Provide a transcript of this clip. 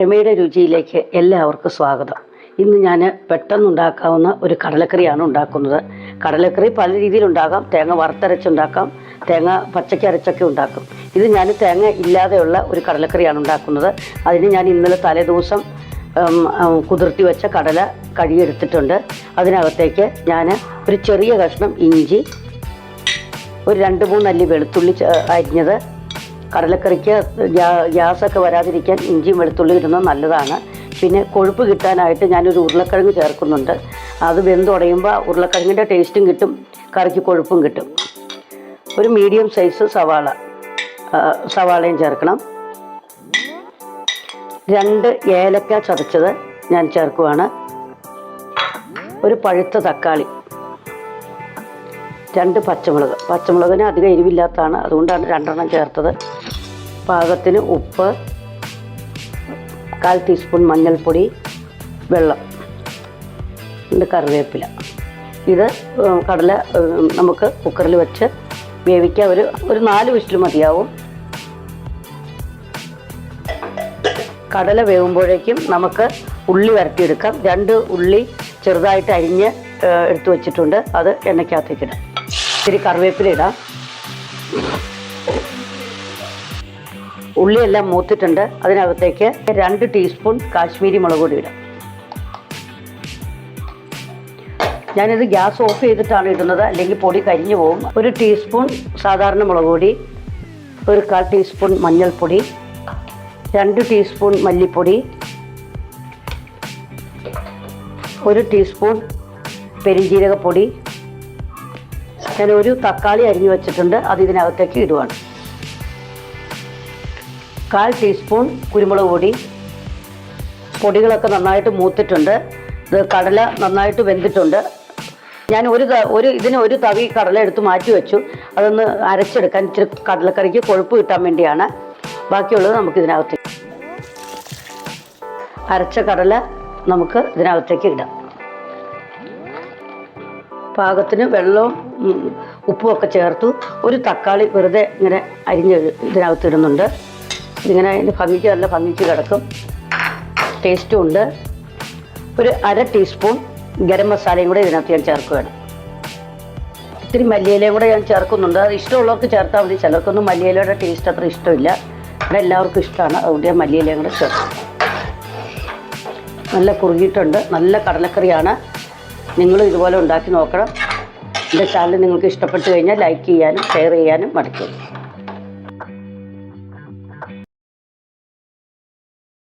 രമയുടെ രുചിയിലേക്ക് എല്ലാവർക്കും സ്വാഗതം. ഇന്ന് ഞാൻ പെട്ടെന്നുണ്ടാക്കാവുന്ന ഒരു കടലക്കറിയാണ് ഉണ്ടാക്കുന്നത്. കടലക്കറി പല രീതിയിൽ ഉണ്ടാക്കാം. തേങ്ങ വറുത്തരച്ചുണ്ടാക്കാം. തേങ്ങ പച്ചയ്ക്ക് അരച്ചൊക്കെ ഉണ്ടാക്കും. ഇത് ഞാൻ തേങ്ങ ഇല്ലാതെയുള്ള ഒരു കടലക്കറിയാണ് ഉണ്ടാക്കുന്നത്. അതിന് ഞാൻ ഇന്നലെ തലേദിവസം കുതിർത്തി വെച്ച കടല കഴുകിയെടുത്തിട്ടുണ്ട്. അതിനകത്തേക്ക് ഞാൻ ഒരു ചെറിയ കഷ്ണം ഇഞ്ചി ഒരു രണ്ട് മൂന്നല്ലി വെളുത്തുള്ളി അരിഞ്ഞത് കടലക്കറിക്ക് ഗ്യാ- ഗ്യാസൊക്കെ വരാതിരിക്കാൻ ഇഞ്ചിയും വെളുത്തുള്ളി ഇടുന്നത് നല്ലതാണ്. പിന്നെ കൊഴുപ്പ് കിട്ടാനായിട്ട് ഞാനൊരു ഉരുളക്കിഴങ്ങ് ചേർക്കുന്നുണ്ട്. അത് വെന്തുടയുമ്പോൾ ഉരുളക്കിഴങ്ങിന്റെ ടേസ്റ്റും കിട്ടും കറിക്ക് കൊഴുപ്പും കിട്ടും. ഒരു മീഡിയം സൈസ് സവാള സവാളയും ചേർക്കണം. രണ്ട് ഏലക്ക ചതച്ചത് ഞാൻ ചേർക്കുവാണ്. ഒരു പഴുത്ത തക്കാളി. രണ്ട് പച്ചമുളക്. പച്ചമുളകിന് അധികം എരിവില്ലാത്തതാണ്. അതുകൊണ്ടാണ് രണ്ടെണ്ണം ചേർത്തത്. പാകത്തിന് ഉപ്പ് കാൽ ടീസ്പൂൺ മഞ്ഞൾപ്പൊടി വെള്ളം ഇത് കറിവേപ്പില. ഇത് കടല നമുക്ക് കുക്കറിൽ വെച്ച് വേവിക്കാൻ ഒരു ഒരു നാല് വിസിൽ മതിയാവും. കടല വേവുമ്പോഴേക്കും നമുക്ക് ഉള്ളി വരട്ടിയെടുക്കാം. രണ്ട് ഉള്ളി ചെറുതായിട്ട് അരിഞ്ഞ് എടുത്തു വച്ചിട്ടുണ്ട്. അത് എണ്ണയ്ക്കകത്തേക്ക് ഇടാം. ഇത്തിരി കറിവേപ്പില ഇടാം. ഉള്ളിയെല്ലാം മൂത്തിട്ടുണ്ട്. അതിനകത്തേക്ക് രണ്ട് ടീസ്പൂൺ കാശ്മീരി മുളക് പൊടി ഇടാം. ഞാനിത് ഗ്യാസ് ഓഫ് ചെയ്തിട്ടാണ് ഇടുന്നത്. അല്ലെങ്കിൽ പൊടി കരിഞ്ഞു പോകും. ഒരു ടീസ്പൂൺ സാധാരണ മുളക് പൊടി ഒരു കാൽ ടീസ്പൂൺ മഞ്ഞൾപ്പൊടി രണ്ട് ടീസ്പൂൺ മല്ലിപ്പൊടി ഒരു ടീസ്പൂൺ പെരിഞ്ജീരകപ്പൊടി ഞാൻ ഒരു തക്കാളി അരിഞ്ഞു വെച്ചിട്ടുണ്ട്. അത് ഇതിനകത്തേക്ക് ഇടുവാണ്. കാൽ ടീസ്പൂൺ കുരുമുളക് പൊടി. പൊടികളൊക്കെ നന്നായിട്ട് മൂത്തിട്ടുണ്ട്. ഇത് കടല നന്നായിട്ട് വെന്തിട്ടുണ്ട്. ഞാൻ ഒരു ഒരു ഇതിന് ഒരു തവി കടല എടുത്ത് മാറ്റി വെച്ചു. അതൊന്ന് അരച്ചെടുക്കാൻ ഇച്ചിരി കടലക്കറിക്ക് കൊഴുപ്പ് കിട്ടാൻ വേണ്ടിയാണ്. ബാക്കിയുള്ളത് നമുക്ക് ഇതിനകത്തേക്ക് അരച്ച കടല നമുക്ക് ഇതിനകത്തേക്ക് ഇടാം. പാകത്തിന് വെള്ളവും ഉപ്പും ഒക്കെ ചേർത്തു. ഒരു തക്കാളി വെറുതെ ഇങ്ങനെ അരിഞ്ഞ് ഇതിനകത്ത് ഇടുന്നുണ്ട്. ഇതിങ്ങനെ അതിന്റെ ഭംഗിക്ക് നല്ല ഭംഗിക്ക് കിടക്കും. ടേസ്റ്റും ഉണ്ട്. ഒരു അര ടീസ്പൂൺ ഗരം മസാലയും കൂടെ ഇതിനകത്ത് ഞാൻ ചേർക്കുകയാണ്. ഇത്തിരി മല്ലിയിലയും കൂടെ ഞാൻ ചേർക്കുന്നുണ്ട്. അത് ഇഷ്ടമുള്ളവർക്ക് ചേർത്താൽ മതി. ചിലർക്കൊന്നും മല്ലിയിലയുടെ ടേസ്റ്റ് അത്ര ഇഷ്ടമില്ല. ഇവിടെ എല്ലാവർക്കും ഇഷ്ടമാണ്. അതുകൊണ്ട് ഞാൻ മല്ലിയിലയും കൂടെ ചേർക്കും. നല്ല കുറുകിയിട്ടുണ്ട്. നല്ല കടലക്കറിയാണ്. നിങ്ങളും ഇതുപോലെ ഉണ്ടാക്കി നോക്കണം. എന്റെ ചാനൽ നിങ്ങൾക്ക് ഇഷ്ടപ്പെട്ടു കഴിഞ്ഞാൽ ലൈക്ക് ചെയ്യാനും ഷെയർ ചെയ്യാനും മടിക്കരുത്